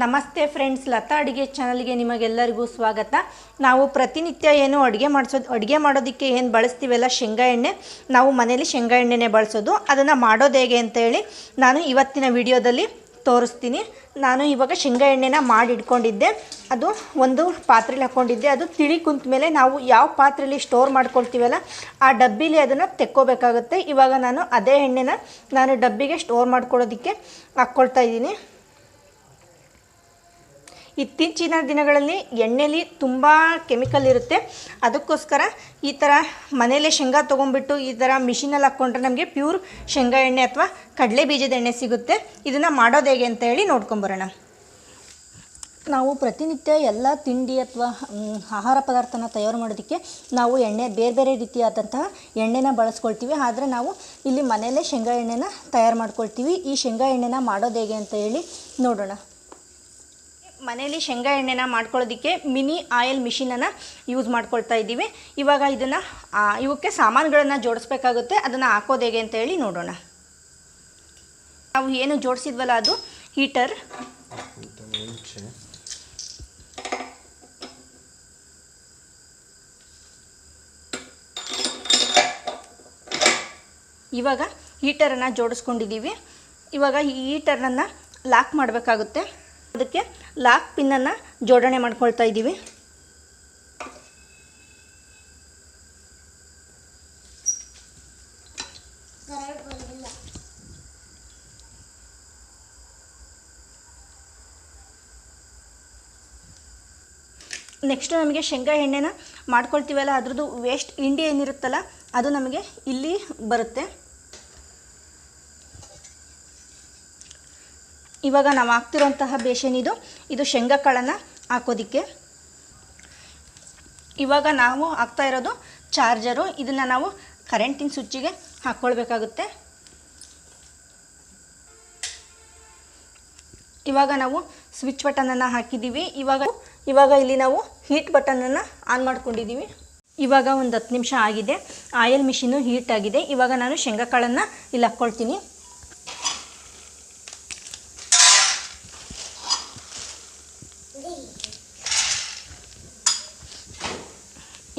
ನಮಸ್ತೆ ಫ್ರೆಂಡ್ಸ್ ಲತಾ ಅಡುಗೆ ಚಾನಲ್ಗೆ ನಿಮಗೆಲ್ಲರಿಗೂ ಸ್ವಾಗತ. ನಾವು ಪ್ರತಿನಿತ್ಯ ಏನು ಅಡುಗೆ ಮಾಡಿಸೋದು ಅಡುಗೆ ಮಾಡೋದಕ್ಕೆ ಏನು ಬಳಸ್ತೀವಲ್ಲ ಶೇಂಗಾ ಎಣ್ಣೆ? ನಾವು ಮನೇಲಿ ಶೇಂಗಾ ಎಣ್ಣೆನೇ ಬಳಸೋದು. ಅದನ್ನು ಮಾಡೋದು ಹೇಗೆ ಅಂತೇಳಿ ನಾನು ಇವತ್ತಿನ ವಿಡಿಯೋದಲ್ಲಿ ತೋರಿಸ್ತೀನಿ. ನಾನು ಇವಾಗ ಶೇಂಗಾ ಎಣ್ಣೆನ ಮಾಡಿ ಇಟ್ಕೊಂಡಿದ್ದೆ ಅದು ಒಂದು ಪಾತ್ರೆಲಿ ಹಾಕ್ಕೊಂಡಿದ್ದೆ ಅದು ತಿಳಿ ಕುಂತ ಮೇಲೆ ನಾವು ಯಾವ ಪಾತ್ರೆಯಲ್ಲಿ ಸ್ಟೋರ್ ಮಾಡ್ಕೊಳ್ತೀವಲ್ಲ, ಆ ಡಬ್ಬಿಲಿ ಅದನ್ನು ತೆಕ್ಕೋಬೇಕಾಗುತ್ತೆ. ಇವಾಗ ನಾನು ಅದೇ ಎಣ್ಣೆನ ನಾನು ಡಬ್ಬಿಗೆ ಸ್ಟೋರ್ ಮಾಡ್ಕೊಳ್ಳೋದಕ್ಕೆ ಹಾಕ್ಕೊಳ್ತಾ ಇದ್ದೀನಿ. ಇತ್ತೀಚಿನ ದಿನಗಳಲ್ಲಿ ಎಣ್ಣೆಲಿ ತುಂಬ ಕೆಮಿಕಲ್ ಇರುತ್ತೆ. ಅದಕ್ಕೋಸ್ಕರ ಈ ಥರ ಮನೇಲೆ ಶೇಂಗಾ ತೊಗೊಂಡ್ಬಿಟ್ಟು ಈ ಥರ ಮಿಷಿನಲ್ಲಿ ಹಾಕ್ಕೊಂಡ್ರೆ ನಮಗೆ ಪ್ಯೂರ್ ಶೇಂಗಾ ಎಣ್ಣೆ ಅಥವಾ ಕಡಲೆ ಬೀಜದ ಎಣ್ಣೆ ಸಿಗುತ್ತೆ. ಇದನ್ನು ಮಾಡೋದು ಹೇಗೆ ಅಂತ ಹೇಳಿ ನೋಡ್ಕೊಂಬರೋಣ ನಾವು ಪ್ರತಿನಿತ್ಯ ಎಲ್ಲ ತಿಂಡಿ ಅಥವಾ ಆಹಾರ ಪದಾರ್ಥನ ತಯಾರು ಮಾಡೋದಕ್ಕೆ ನಾವು ಎಣ್ಣೆ, ಬೇರೆ ಬೇರೆ ರೀತಿಯಾದಂತಹ ಎಣ್ಣೆನ ಬಳಸ್ಕೊಳ್ತೀವಿ. ಆದರೆ ನಾವು ಇಲ್ಲಿ ಮನೆಯಲ್ಲೇ ಶೇಂಗಾ ಎಣ್ಣೆನ ತಯಾರು ಮಾಡ್ಕೊಳ್ತೀವಿ. ಈ ಶೇಂಗಾ ಎಣ್ಣೆನ ಮಾಡೋದು ಹೇಗೆ ಅಂತ ಹೇಳಿ ನೋಡೋಣ. ಮನೇಲಿ ಶೇಂಗಾ ಎಣ್ಣೆನ ಮಾಡ್ಕೊಳ್ಳೋದಕ್ಕೆ ಮಿನಿ ಆಯಿಲ್ ಮಿಷಿನನ್ನು ಯೂಸ್ ಮಾಡ್ಕೊಳ್ತಾ ಇದ್ದೀವಿ. ಇವಾಗ ಇದನ್ನು ಇವಕ್ಕೆ ಸಾಮಾನುಗಳನ್ನು ಜೋಡಿಸ್ಬೇಕಾಗುತ್ತೆ. ಅದನ್ನು ಹಾಕೋದು ಹೇಗೆ ಅಂತ ಹೇಳಿ ನೋಡೋಣ. ನಾವು ಏನು ಜೋಡಿಸಿದ್ವಲ್ಲ ಅದು? ಹೀಟರ್. ಇವಾಗ ಹೀಟರನ್ನು ಜೋಡಿಸ್ಕೊಂಡಿದ್ದೀವಿ. ಇವಾಗ ಈ ಹೀಟರನ್ನು ಲಾಕ್ ಮಾಡಬೇಕಾಗುತ್ತೆ. ಅದಕ್ಕೆ ಲಾಕ್ ಪಿನ್ನನ್ನು ಜೋಡಣೆ ಮಾಡ್ಕೊಳ್ತಾ ಇದ್ದೀವಿ. ನೆಕ್ಸ್ಟ್ ನಮಗೆ ಶೇಂಗಾ ಎಣ್ಣೆನ ಮಾಡ್ಕೊಳ್ತೀವಲ್ಲ, ಅದ್ರದ್ದು ವೇಸ್ಟ್ ಇಂಡಿ ಏನಿರುತ್ತಲ್ಲ, ಅದು ನಮಗೆ ಇಲ್ಲಿ ಬರುತ್ತೆ. ಇವಾಗ ನಾವು ಹಾಕ್ತಿರೋಂತಹ ಬೇಷನ್ ಇದು. ಇದು ಶೇಂಗಾ ಕಾಳನ್ನು ಹಾಕೋದಿಕ್ಕೆ. ಇವಾಗ ನಾವು ಹಾಕ್ತಾ ಇರೋದು ಚಾರ್ಜರು. ಇದನ್ನು ನಾವು ಕರೆಂಟಿನ ಸ್ವಿಚ್ಚಿಗೆ ಹಾಕ್ಕೊಳ್ಬೇಕಾಗುತ್ತೆ ಇವಾಗ ನಾವು ಸ್ವಿಚ್ ಬಟನನ್ನು ಹಾಕಿದ್ದೀವಿ. ಇವಾಗ ಇವಾಗ ಇಲ್ಲಿ ನಾವು ಹೀಟ್ ಬಟನನ್ನು ಆನ್ ಮಾಡ್ಕೊಂಡಿದ್ದೀವಿ. ಇವಾಗ ಒಂದು ಹತ್ತು ನಿಮಿಷ ಆಗಿದೆ. ಆಯಿಲ್ ಮಿಷಿನು ಹೀಟ್ ಆಗಿದೆ. ಇವಾಗ ನಾನು ಶೇಂಗಾ ಕಾಳನ್ನು ಇಲ್ಲಿ ಹಾಕ್ಕೊಳ್ತೀನಿ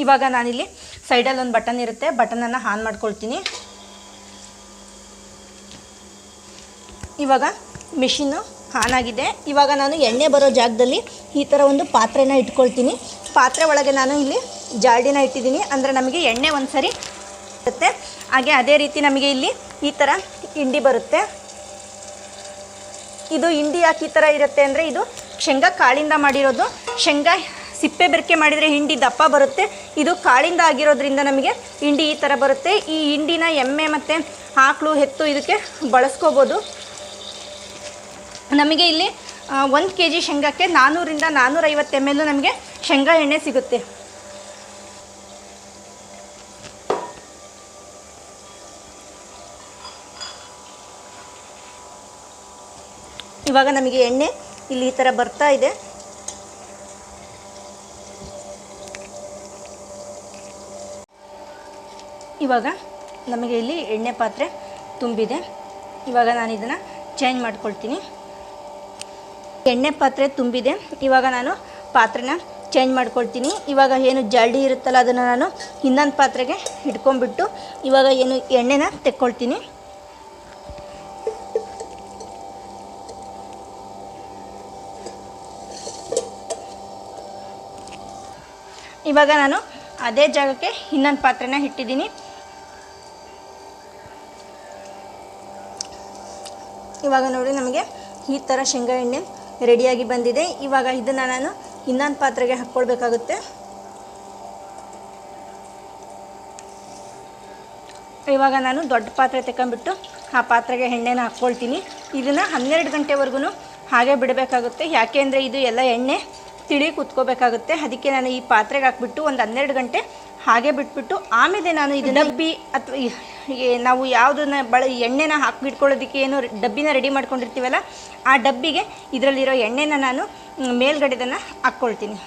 ಇವಾಗ ನಾನಿಲ್ಲಿ ಸೈಡಲ್ಲಿ ಒಂದು ಬಟನ್ ಇರುತ್ತೆ, ಬಟನನ್ನು ಆನ್ ಮಾಡ್ಕೊಳ್ತೀನಿ. ಇವಾಗ ಮಿಷಿನ್ನು ಆನ್ ಆಗಿದೆ. ಇವಾಗ ನಾನು ಎಣ್ಣೆ ಬರೋ ಜಾಗದಲ್ಲಿ ಈ ಥರ ಒಂದು ಪಾತ್ರೆನ ಇಟ್ಕೊಳ್ತೀನಿ. ಪಾತ್ರೆ ಒಳಗೆ ನಾನು ಇಲ್ಲಿ ಜಾಡಿನ ಇಟ್ಟಿದ್ದೀನಿ. ಅಂದರೆ ನಮಗೆ ಎಣ್ಣೆ ಒಂದು ಸರಿ ಬರುತ್ತೆ. ಹಾಗೆ ಅದೇ ರೀತಿ ನಮಗೆ ಇಲ್ಲಿ ಈ ಥರ ಹಿಂಡಿ ಬರುತ್ತೆ. ಇದು ಹಿಂಡಿ ಯಾಕೆ ಈ ಥರ ಇರುತ್ತೆ ಅಂದರೆ ಇದು ಶೇಂಗಾ ಕಾಳಿಂದ ಮಾಡಿರೋದು. ಶೇಂಗಾ ಸಿಪ್ಪೆ ಬೆರಕೆ ಮಾಡಿದರೆ ಹಿಂಡಿ ದಪ್ಪ ಬರುತ್ತೆ. ಇದು ಕಾಳಿಂದ ಆಗಿರೋದ್ರಿಂದ ನಮಗೆ ಹಿಂಡಿ ಈ ಥರ ಬರುತ್ತೆ. ಈ ಹಿಂಡಿನ ಎಮ್ಮೆ ಮತ್ತು ಆಕಳು ಹೆತ್ತು ಇದಕ್ಕೆ ಬಳಸ್ಕೋಬೋದು. ನಮಗೆ ಇಲ್ಲಿ ಒಂದು ಕೆ ಜಿ ಶೇಂಗಾಕ್ಕೆ ನಾನ್ನೂರಿಂದ ನಾನ್ನೂರೈವತ್ತು ಎಂ ಎಲ್ ನಮಗೆ ಶೇಂಗಾ ಎಣ್ಣೆ ಸಿಗುತ್ತೆ. ಇವಾಗ ನಮಗೆ ಎಣ್ಣೆ ಇಲ್ಲಿ ಈ ಥರ ಬರ್ತಾ ಇದೆ. ಇವಾಗ ನಮಗೆ ಇಲ್ಲಿ ಎಣ್ಣೆ ಪಾತ್ರೆ ತುಂಬಿದೆ. ಇವಾಗ ನಾನು ಇದನ್ನು ಚೇಂಜ್ ಮಾಡ್ಕೊಳ್ತೀನಿ. ಎಣ್ಣೆ ಪಾತ್ರೆ ತುಂಬಿದೆ. ಇವಾಗ ನಾನು ಪಾತ್ರೆನ ಚೇಂಜ್ ಮಾಡ್ಕೊಳ್ತೀನಿ. ಇವಾಗ ಏನು ಜಲ್ಡಿ ಇರುತ್ತಲ್ಲ ಅದನ್ನು ನಾನು ಇನ್ನೊಂದು ಪಾತ್ರೆಗೆ ಇಟ್ಕೊಂಡ್ಬಿಟ್ಟು ಇವಾಗ ಏನು ಎಣ್ಣೆನ ತೆಕ್ಕೊಳ್ತೀನಿ. ಇವಾಗ ನಾನು ಅದೇ ಜಾಗಕ್ಕೆ ಇನ್ನೊಂದು ಪಾತ್ರೆನ ಇಟ್ಟಿದ್ದೀನಿ ಇವಾಗ ನೋಡಿ ನಮಗೆ ಈ ಥರ ಶೇಂಗಾ ಎಣ್ಣೆ ರೆಡಿಯಾಗಿ ಬಂದಿದೆ. ಇವಾಗ ಇದನ್ನು ನಾನು ಇನ್ನೊಂದು ಪಾತ್ರೆಗೆ ಹಾಕ್ಕೊಳ್ಬೇಕಾಗುತ್ತೆ. ಇವಾಗ ನಾನು ದೊಡ್ಡ ಪಾತ್ರೆ ತೆಕ್ಕೊಂಬಿಟ್ಟು ಆ ಪಾತ್ರೆಗೆ ಎಣ್ಣೆನ ಹಾಕ್ಕೊಳ್ತೀನಿ. ಇದನ್ನು ಹನ್ನೆರಡು ಗಂಟೆವರೆಗೂ ಹಾಗೆ ಬಿಡಬೇಕಾಗುತ್ತೆ. ಯಾಕೆ ಇದು ಎಲ್ಲ ಎಣ್ಣೆ ತಿಳಿ ಕುತ್ಕೋಬೇಕಾಗುತ್ತೆ. ಅದಕ್ಕೆ ನಾನು ಈ ಪಾತ್ರೆಗೆ ಹಾಕ್ಬಿಟ್ಟು ಒಂದು ಹನ್ನೆರಡು ಗಂಟೆ ಹಾಗೆ ಬಿಟ್ಬಿಟ್ಟು ಆಮೇಲೆ ನಾನು ಇದು ಡಬ್ಬಿ ಅಥವಾ ನಾವು ಯಾವುದನ್ನ ಬಳ ಎಣ್ಣೆನ ಹಾಕಿಬಿಟ್ಕೊಳ್ಳೋದಕ್ಕೆ ಏನು ಡಬ್ಬಿನ ರೆಡಿ ಮಾಡ್ಕೊಂಡಿರ್ತೀವಲ್ಲ ಆ ಡಬ್ಬಿಗೆ ಇದರಲ್ಲಿರೋ ಎಣ್ಣೆನ ನಾನು ಮೇಲ್ಗಡೆದನ್ನು ಹಾಕ್ಕೊಳ್ತೀನಿ.